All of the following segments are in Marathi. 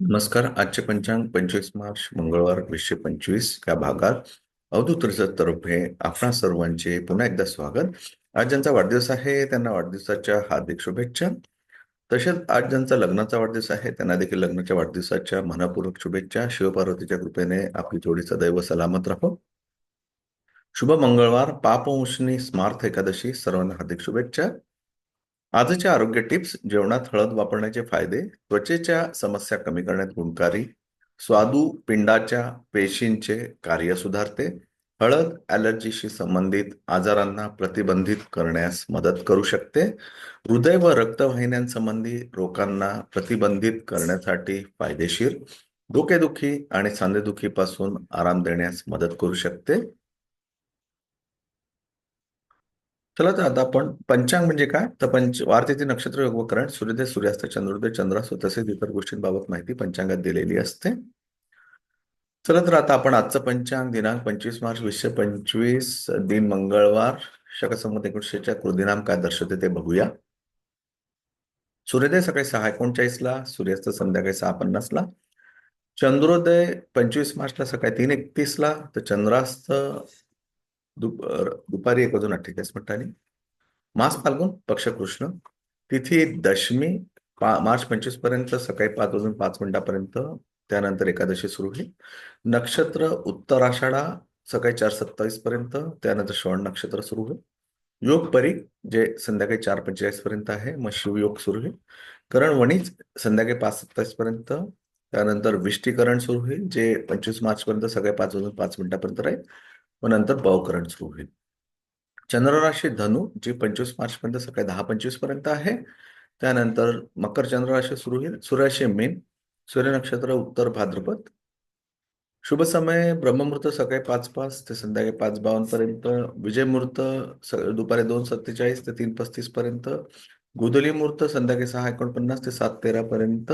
नमस्कार. आजचे पंचांग पंचवीस मार्च मंगळवार वीसशे पंचवीस या भागात. अवधूत तर्फे आपणा सर्वांचे पुन्हा एकदा स्वागत. आज ज्यांचा वाढदिवस आहे त्यांना वाढदिवसाच्या हार्दिक शुभेच्छा. तसेच आज ज्यांचा लग्नाचा वाढदिवस आहे त्यांना देखील लग्नाच्या वाढदिवसाच्या मनापूर्वक शुभेच्छा. शिवपार्वतीच्या कृपेने आपली जोडी सदैव सलामत राहो. शुभ मंगळवार. पापवंशनी स्मार्थ एकादशी. सर्वांना हार्दिक शुभेच्छा. आजच्या आरोग्य टिप्स जेवणात हळद वापरण्याचे फायदे त्वचेच्या समस्या कमी करण्यात गुणकारी स्वादू पिंडाच्या पेशींचे कार्य सुधारते हळद ॲलर्जीशी संबंधित आजारांना प्रतिबंधित करण्यास मदत करू शकते हृदय व रक्तवाहिन्यांसंबंधी रोगांना प्रतिबंधित करण्यासाठी फायदेशीर डोकेदुखी आणि सांधेदुखीपासून आराम देण्यास मदत करू शकते. चला तर आता आपण पंचांग म्हणजे काय? तर पंच वारतेचे नक्षत्र योगवकरण सूर्योदय सूर्यास्त चंद्रोदय चंद्रास्त तसेच इतर गोष्टींबाबत माहिती पंचांगात दिलेली असते. चला तर आता आपण आजचं पंचांग दिनांक पंचवीस मार्च वीसशे पंचवीस दिन मंगळवार शकसंमत एकोणीसशेच्या कृदिनाम काय दर्शवते ते बघूया. सूर्योदय सकाळी सहा एकोणचाळीसला सूर्यास्त संध्याकाळी सहा पन्नासला चंद्रोदय पंचवीस मार्चला सकाळी तीन एकतीसला तर चंद्रास्त दुप दुपारी एक वाजून अठ्ठेचाळीस मिनिटांनी. मास फाल्गुन पक्षकृष्ण. तिथी दशमी पा मार्च पंचवीसपर्यंत सकाळी पाच वाजून पाच मिनिटापर्यंत त्यानंतर एकादशी सुरू होईल. नक्षत्र उत्तराषाढा सकाळी चार सत्तावीस पर्यंत त्यानंतर श्रवण नक्षत्र सुरू होईल. योग परी जे संध्याकाळी चार पंचेचाळीस पर्यंत आहे मग शिवयोग सुरू होईल. करण वणीच संध्याकाळी पाच सत्तावीस पर्यंत त्यानंतर विष्टीकरण सुरू होईल जे पंचवीस मार्च पर्यंत सकाळी पाच वाजून पाच मिनिटापर्यंत राहील. व नंतर भावकरण सुरू होईल. चंद्रराशी धनु जी पंचवीस मार्च पर्यंत सकाळी दहा पंचवीसपर्यंत आहे. त्यानंतर मकर चंद्रराशी सुरू होईल. सूर्याशी मेन सूर्य नक्षत्र उत्तर भाद्रपद. शुभ समय ब्रह्ममुहूर्त सकाळी पाच पाच ते संध्याकाळी पाच बावन्न पर्यंत. विजय मुहूर्त दुपारी दोन सत्तेचाळीस ते तीन पस्तीस पर्यंत. गोधुली मुहूर्त संध्याकाळी सहा एकोणपन्नास ते सात तेरा पर्यंत.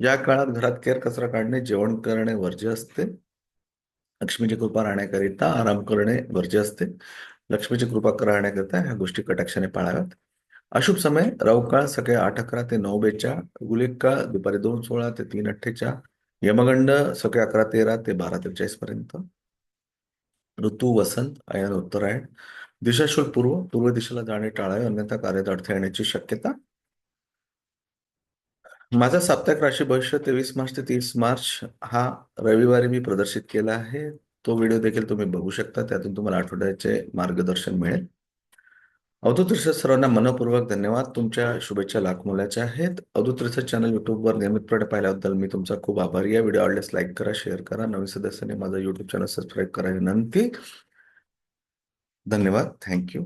या काळात घरात केअर कचरा काढणे जेवण करणे वर्ज्य असते. लक्ष्मीची कृपा राहण्याकरिता आराम करणे गरजे असते. लक्ष्मीची कृपा राहण्याकरिता ह्या गोष्टी कटाक्षाने पाळाव्यात. अशुभ समय रवकाळ सकाळी आठ अकरा ते नऊ बेच्या गुलिक काळ दुपारी दोन सोळा ते तीन अठ्ठेच्या यमगंड सकाळी अकरा तेरा ते बारा त्रेचाळीस पर्यंत. ऋतू वसंत अयन उत्तरायण. दिशा पूर्व पूर्व दिशेला जाणे टाळावे अन्यथा कार्यात अडथळे येण्याची शक्यता माझा साप्ताहिक राशी भविष्य तेवीस मार्च ते तीस मार्च हा रविवारी मी प्रदर्शित केला आहे. तो व्हिडिओ देखील तुम्ही बघू शकता. त्यातून तुम्हाला आठवड्याचे मार्गदर्शन मिळेल. अवधूत रिसर्च सर्वांना मनपूर्वक धन्यवाद. तुमच्या शुभेच्छा लाख मोलाच्या आहेत. अवधूत रिसर्च चॅनल युट्यूबवर नियमितपणे पाहिल्याबद्दल मी तुमचा खूप आभारी आहे. व्हिडिओ आवडल्यास लाईक करा शेअर करा. नवीन सदस्यांनी माझा युट्यूब चॅनल सबस्क्राईब करा विनंती. धन्यवाद. थँक्यू.